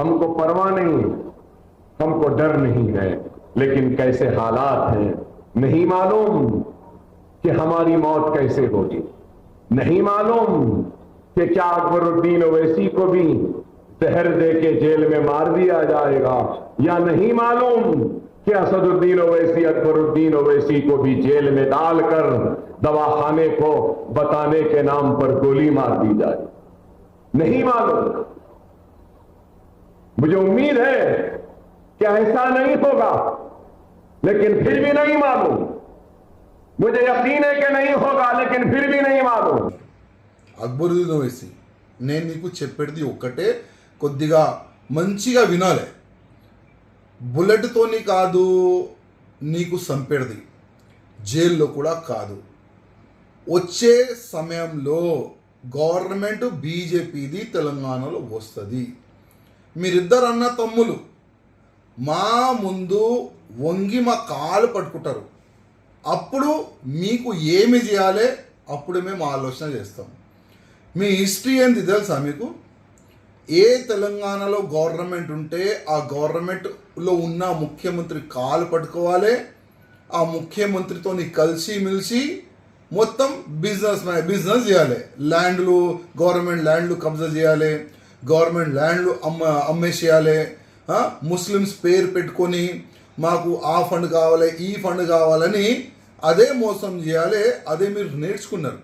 हमको परवाह नहीं, हमको डर नहीं है। लेकिन कैसे हालात हैं, नहीं मालूम कि हमारी मौत कैसे होगी। नहीं मालूम कि क्या अकबरुद्दीन ओवैसी को भी जहर दे के जेल में मार दिया जाएगा, या नहीं मालूम कि असदुद्दीन ओवैसी, अकबरुद्दीन ओवैसी को भी जेल में डालकर दवाखाने को बताने के नाम पर गोली मार दी जाए। नहीं मालूम। मुझे उम्मीद है कि ऐसा नहीं होगा लेकिन फिर भी नहीं मालूम मुझे यकीन है कि नहीं होगा लेकिन फिर भी नहीं मालूम అక్బరుద్దీన్ ఓవైసీ నేను నీకు చెప్పేది ఒక్కటే కొద్దిగా మంచిగా వినాలి బుల్లెట్తోని కాదు నీకు సంపెడిది జైల్లో కూడా కాదు వచ్చే సమయంలో గవర్నమెంట్ బీజేపీది తెలంగాణలో వస్తుంది మీరిద్దరు అన్న తమ్ములు మా ముందు వంగి మా కాలు పట్టుకుంటారు. అప్పుడు మీకు ఏమి చేయాలి? అప్పుడు మేము ఆలోచన చేస్తాం. మీ హిస్టరీ ఏంది తెలుసా మీకు? ఏ తెలంగాణలో గవర్నమెంట్ ఉంటే ఆ గవర్నమెంట్లో ఉన్న ముఖ్యమంత్రి కాలు పట్టుకోవాలి. ఆ ముఖ్యమంత్రితో కలిసి మెలిసి మొత్తం బిజినెస్ బిజినెస్ చేయాలి. ల్యాండ్లు గవర్నమెంట్ ల్యాండ్లు కబ్జా చేయాలి. గవర్నమెంట్ ల్యాండ్లు అమ్మ అమ్మేసేయాలి. ముస్లిమ్స్ పేరు పెట్టుకొని మాకు ఆ ఫండ్ కావాలి ఈ ఫండ్ కావాలని అదే మోసం చేయాలి అదే మీరు నేర్చుకున్నారు.